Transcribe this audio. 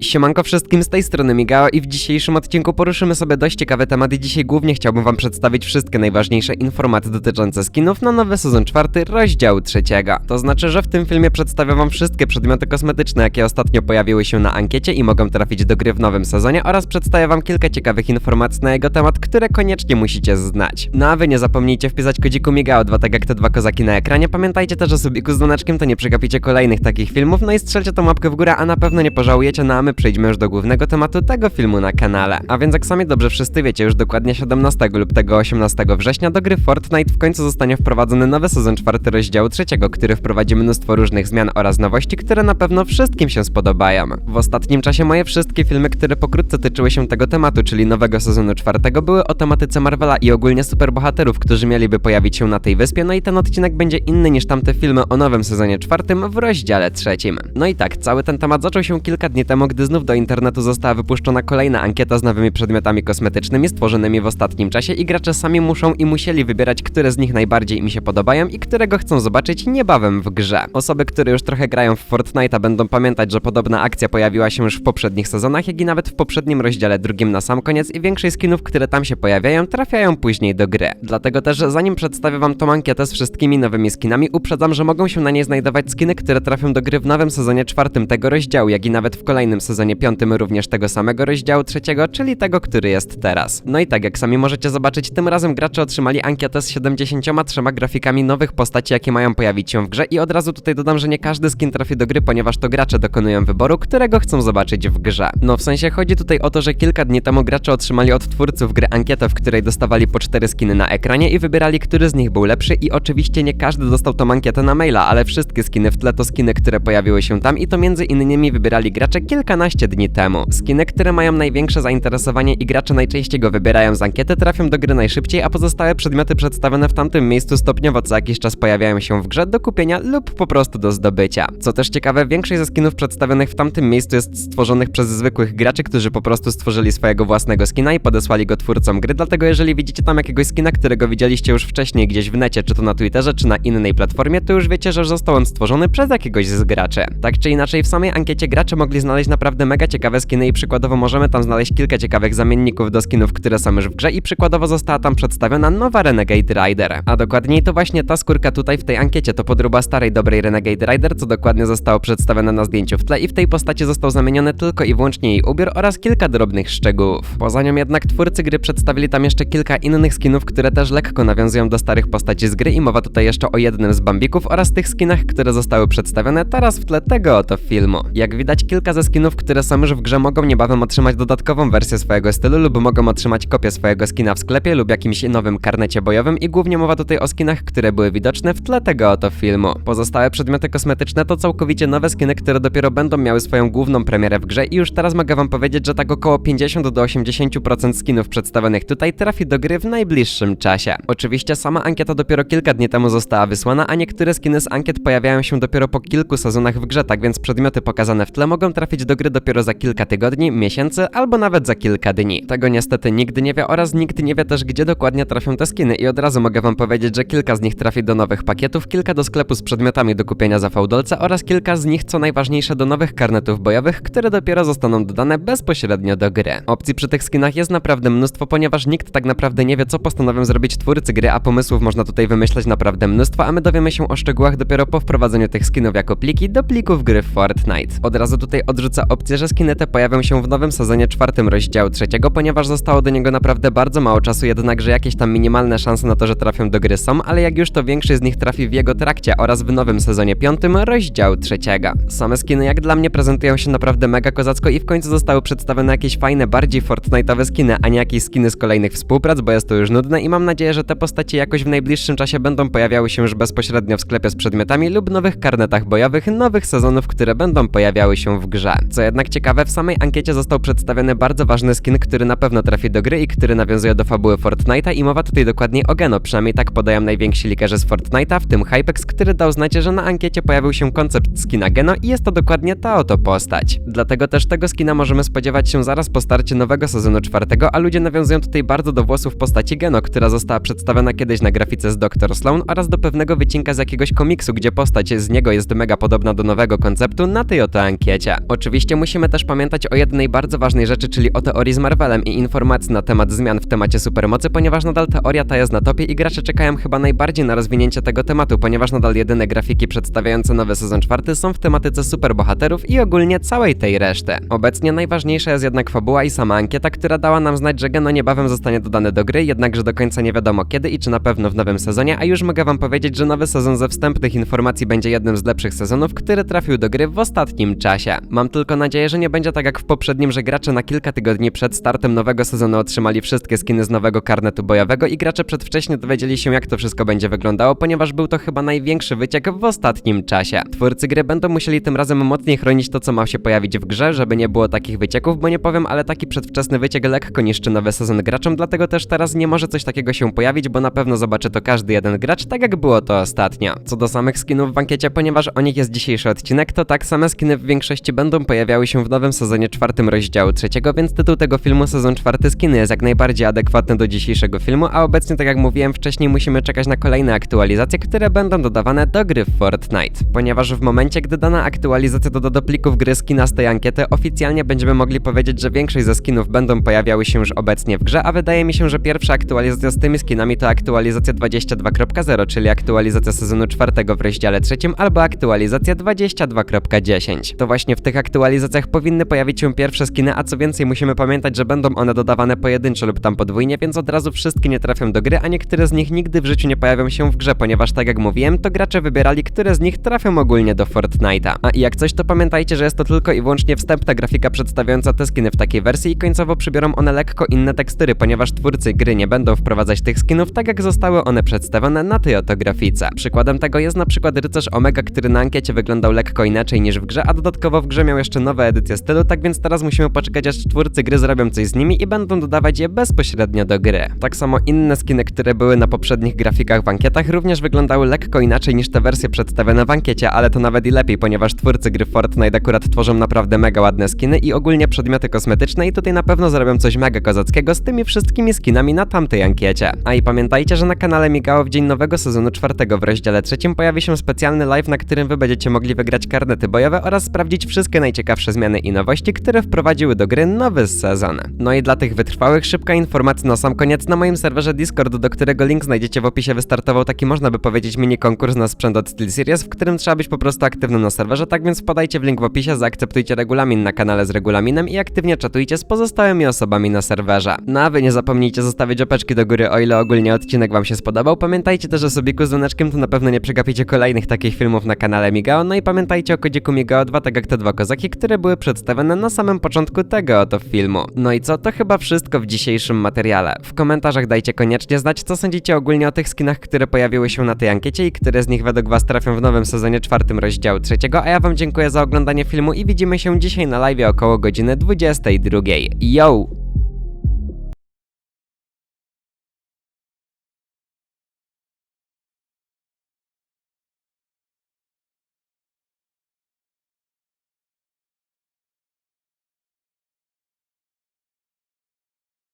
Siemanko wszystkim z tej strony Migao i w dzisiejszym odcinku poruszymy sobie dość ciekawy temat i dzisiaj głównie chciałbym wam przedstawić wszystkie najważniejsze informacje dotyczące skinów na nowy sezon czwarty rozdziału trzeciego. To znaczy, że w tym filmie przedstawię wam wszystkie przedmioty kosmetyczne, jakie ostatnio pojawiły się na ankiecie i mogą trafić do gry w nowym sezonie oraz przedstawię wam kilka ciekawych informacji na jego temat, które koniecznie musicie znać. No a wy nie zapomnijcie wpisać kodziku Migao 2 tak jak te dwa kozaki na ekranie. Pamiętajcie też o subiku z dzwoneczkiem, to nie przegapicie kolejnych takich filmów, no i strzelcie tą łapkę w górę, a na pewno nie pożałujecie, no a my przejdźmy już do głównego tematu tego filmu na kanale. A więc jak sami dobrze wszyscy wiecie, już dokładnie 17 lub tego 18 września do gry Fortnite w końcu zostanie wprowadzony nowy sezon czwarty rozdziału trzeciego, który wprowadzi mnóstwo różnych zmian oraz nowości, które na pewno wszystkim się spodobają. W ostatnim czasie moje wszystkie filmy, które pokrótce tyczyły się tego tematu, czyli nowego sezonu czwartego, były o tematyce Marvela i ogólnie superbohaterów, którzy mieliby pojawić się na tej wyspie, no i ten odcinek będzie inny niż tamte filmy o nowym sezonie czwartym w rozdziale trzecim. No i tak, cały ten temat zaczął się kilka dni temu, gdy znów do internetu została wypuszczona kolejna ankieta z nowymi przedmiotami kosmetycznymi stworzonymi w ostatnim czasie i gracze sami muszą i musieli wybierać, które z nich najbardziej im się podobają i którego chcą zobaczyć niebawem w grze. Osoby, które już trochę grają w Fortnite'a będą pamiętać, że podobna akcja pojawiła się już w poprzednich sezonach, jak i nawet w poprzednim rozdziale drugim na sam koniec i większość skinów, które tam się pojawiają, trafiają później do gry. Dlatego też, zanim przedstawię wam tą ankietę z wszystkimi nowymi skinami, uprzedzam, że mogą się na niej znajdować skiny, które trafią do gry w nowym sezonie czwartym tego rozdziału, jak i nawet w kolejnym sezonie piątym również tego samego rozdziału trzeciego, czyli tego, który jest teraz. No i tak jak sami możecie zobaczyć, tym razem gracze otrzymali ankietę z 73 grafikami nowych postaci, jakie mają pojawić się w grze i od razu tutaj dodam, że nie każdy skin trafi do gry, ponieważ to gracze dokonują wyboru, którego chcą zobaczyć w grze. No w sensie chodzi tutaj o to, że kilka dni temu gracze otrzymali od twórców gry ankietę, w której dostawali po cztery skiny na ekranie i wybierali, który z nich był lepszy i oczywiście nie każdy dostał tą ankietę na maila, ale wszystkie skiny w tle to skiny, które pojawiły się tam i to między innymi wybierali gracze kilkanaście dni temu. Skiny, które mają największe zainteresowanie i gracze najczęściej go wybierają z ankiety, trafią do gry najszybciej, a pozostałe przedmioty przedstawione w tamtym miejscu stopniowo co jakiś czas pojawiają się w grze do kupienia lub po prostu do zdobycia. Co też ciekawe, większość ze skinów przedstawionych w tamtym miejscu jest stworzonych przez zwykłych graczy, którzy po prostu stworzyli swojego własnego skina i podesłali go twórcom gry, dlatego jeżeli widzicie tam jakiegoś skina, którego widzieliście już wcześniej gdzieś w necie, czy to na Twitterze, czy na innej platformie, to już wiecie, że został on stworzony przez jakiegoś z graczy. Tak czy inaczej, w samej ankiecie gracze mogli znaleźć naprawdę mega ciekawe skiny i przykładowo możemy tam znaleźć kilka ciekawych zamienników do skinów, które są już w grze i przykładowo została tam przedstawiona nowa Renegade Rider. A dokładniej to właśnie ta skórka tutaj w tej ankiecie to podróba starej dobrej Renegade Rider, co dokładnie zostało przedstawione na zdjęciu w tle i w tej postaci został zamieniony tylko i wyłącznie jej ubiór oraz kilka drobnych szczegółów. Poza nią jednak twórcy gry przedstawili tam jeszcze kilka innych skinów, które też lekko nawiązują do starych postaci z gry i mowa tutaj jeszcze o jednym z bambików oraz tych skinach, które zostały przedstawione teraz w tle tego oto filmu. Jak widać kilka ze skinów, które są już w grze mogą niebawem otrzymać dodatkową wersję swojego stylu lub mogą otrzymać kopię swojego skina w sklepie lub jakimś nowym karnecie bojowym i głównie mowa tutaj o skinach, które były widoczne w tle tego oto filmu. Pozostałe przedmioty kosmetyczne to całkowicie nowe skiny, które dopiero będą miały swoją główną premierę w grze i już teraz mogę wam powiedzieć, że tak około 50 do 80% skinów przedstawionych tutaj trafi do gry w najbliższym czasie. Oczywiście sama ankieta dopiero kilka dni temu została wysłana, a niektóre skiny z ankiet pojawiają się dopiero po kilku sezonach w grze, tak więc przedmioty pokazane w tle mogą trafić do gry dopiero za kilka tygodni, miesięcy albo nawet za kilka dni. Tego niestety nikt nie wie oraz nikt nie wie też gdzie dokładnie trafią te skiny i od razu mogę wam powiedzieć, że kilka z nich trafi do nowych pakietów, kilka do sklepu z przedmiotami do kupienia za fałdolce oraz kilka z nich co najważniejsze do nowych karnetów bojowych, które dopiero zostaną dodane bezpośrednio do gry. Opcji przy tych skinach jest naprawdę mnóstwo, ponieważ nikt tak naprawdę nie wie co postanowią zrobić twórcy gry, a pomysłów można tutaj wymyśleć naprawdę mnóstwo, a my dowiemy się o szczegółach dopiero po wprowadzeniu tych skinów jako pliki do plików gry w Fortnite. Od razu tutaj odrzucę opcję, że skiny te pojawią się w nowym sezonie czwartym rozdziału trzeciego, ponieważ zostało do niego naprawdę bardzo mało czasu, jednakże jakieś tam minimalne szanse na to, że trafią do gry są, ale jak już to większość z nich trafi w jego trakcie oraz w nowym sezonie piątym rozdziału trzeciego. Same skiny jak dla mnie prezentują się naprawdę mega kozacko i w końcu zostały przedstawione jakieś fajne, bardziej Fortnite'owe skiny, a nie jakieś skiny z kolejnych współprac, bo jest to już nudne i mam nadzieję, że te postacie jakoś w najbliższym czasie będą pojawiały się już bezpośrednio w sklepie z przedmiotami lub nowych karnetach bojowych nowych sezonów, które będą pojawiały się w grze. Co jednak ciekawe, w samej ankiecie został przedstawiony bardzo ważny skin, który na pewno trafi do gry i który nawiązuje do fabuły Fortnite'a i mowa tutaj dokładniej o Geno, przynajmniej tak podają najwięksi likerzy z Fortnite'a, w tym Hypex, który dał znać, że na ankiecie pojawił się koncept skina Geno i jest to dokładnie ta oto postać. Dlatego też tego skina możemy spodziewać się zaraz po starcie nowego sezonu czwartego, a ludzie nawiązują tutaj bardzo do włosów postaci Geno, która została przedstawiona kiedyś na grafice z Dr. Sloan oraz do pewnego wycinka z jakiegoś komiksu, gdzie postać z niego jest mega podobna do nowego konceptu na tej oto ankiecie. Oczywiście Oczywiście musimy też pamiętać o jednej bardzo ważnej rzeczy, czyli o teorii z Marvelem i informacji na temat zmian w temacie supermocy, ponieważ nadal teoria ta jest na topie i gracze czekają chyba najbardziej na rozwinięcie tego tematu, ponieważ nadal jedyne grafiki przedstawiające nowy sezon czwarty są w tematyce superbohaterów i ogólnie całej tej reszty. Obecnie najważniejsza jest jednak fabuła i sama ankieta, która dała nam znać, że Geno niebawem zostanie dodany do gry, jednakże do końca nie wiadomo kiedy i czy na pewno w nowym sezonie, a już mogę wam powiedzieć, że nowy sezon ze wstępnych informacji będzie jednym z lepszych sezonów, który trafił do gry w ostatnim czasie. Mam tylko nadzieję, że nie będzie tak jak w poprzednim, że gracze na kilka tygodni przed startem nowego sezonu otrzymali wszystkie skiny z nowego karnetu bojowego i gracze przedwcześnie dowiedzieli się jak to wszystko będzie wyglądało, ponieważ był to chyba największy wyciek w ostatnim czasie. Twórcy gry będą musieli tym razem mocniej chronić to, co ma się pojawić w grze, żeby nie było takich wycieków, bo nie powiem, ale taki przedwczesny wyciek lekko niszczy nowy sezon graczom, dlatego też teraz nie może coś takiego się pojawić, bo na pewno zobaczy to każdy jeden gracz, tak jak było to ostatnio. Co do samych skinów w ankiecie, ponieważ o nich jest dzisiejszy odcinek, to tak same skiny w większości będą pojawiały się w nowym sezonie czwartym rozdziału trzeciego, więc tytuł tego filmu sezon czwarty skiny jest jak najbardziej adekwatny do dzisiejszego filmu, a obecnie, tak jak mówiłem wcześniej, musimy czekać na kolejne aktualizacje, które będą dodawane do gry w Fortnite. Ponieważ w momencie, gdy dana aktualizacja doda do plików gry skina z tej ankiety, oficjalnie będziemy mogli powiedzieć, że większość ze skinów będą pojawiały się już obecnie w grze, a wydaje mi się, że pierwsza aktualizacja z tymi skinami to aktualizacja 22.0, czyli aktualizacja sezonu czwartego w rozdziale trzecim, albo aktualizacja 22.10. To właśnie w tych aktualizacjach powinny pojawić się pierwsze skiny, a co więcej musimy pamiętać, że będą one dodawane pojedynczo lub tam podwójnie, więc od razu wszystkie nie trafią do gry, a niektóre z nich nigdy w życiu nie pojawią się w grze, ponieważ tak jak mówiłem, to gracze wybierali, które z nich trafią ogólnie do Fortnite'a. A i jak coś, to pamiętajcie, że jest to tylko i wyłącznie wstępna grafika przedstawiająca te skiny w takiej wersji i końcowo przybiorą one lekko inne tekstury, ponieważ twórcy gry nie będą wprowadzać tych skinów tak jak zostały one przedstawione na tej oto grafice. Przykładem tego jest na przykład rycerz Omega, który na ankiecie wyglądał lekko inaczej niż w grze, a dodatkowo w grze miał jeszcze nowe edycje stylu, tak więc teraz musimy poczekać aż twórcy gry zrobią coś z nimi i będą dodawać je bezpośrednio do gry. Tak samo inne skiny, które były na poprzednich grafikach w ankietach również wyglądały lekko inaczej niż te wersje przedstawione w ankiecie, ale to nawet i lepiej, ponieważ twórcy gry Fortnite akurat tworzą naprawdę mega ładne skiny i ogólnie przedmioty kosmetyczne i tutaj na pewno zrobią coś mega kozackiego z tymi wszystkimi skinami na tamtej ankiecie. A i pamiętajcie, że na kanale Migało w dzień nowego sezonu czwartego w rozdziale trzecim pojawi się specjalny live, na którym wy będziecie mogli wygrać karnety bojowe oraz sprawdzić wszystkie najciekawsze zmiany i nowości, które wprowadziły do gry nowy sezon. No i dla tych wytrwałych szybka informacja na sam koniec na moim serwerze Discord, do którego link znajdziecie w opisie, wystartował taki można by powiedzieć mini konkurs na sprzęt od SteelSeries, w którym trzeba być po prostu aktywnym na serwerze, tak więc wpadajcie w link w opisie, zaakceptujcie regulamin na kanale z regulaminem i aktywnie czatujcie z pozostałymi osobami na serwerze. No a wy nie zapomnijcie zostawić opeczki do góry, o ile ogólnie odcinek wam się spodobał. Pamiętajcie też o subiku z dzwoneczkiem, to na pewno nie przegapicie kolejnych takich filmów na kanale Migao, no i pamiętajcie o kodziku Migao2, tak jak te dwa kozaki, które były przedstawione na samym początku tego oto filmu. No i co, to chyba wszystko w dzisiejszym materiale. W komentarzach dajcie koniecznie znać, co sądzicie ogólnie o tych skinach, które pojawiły się na tej ankiecie i które z nich według was trafią w nowym sezonie czwartym rozdziału trzeciego, a ja wam dziękuję za oglądanie filmu i widzimy się dzisiaj na live około godziny 22. Yo!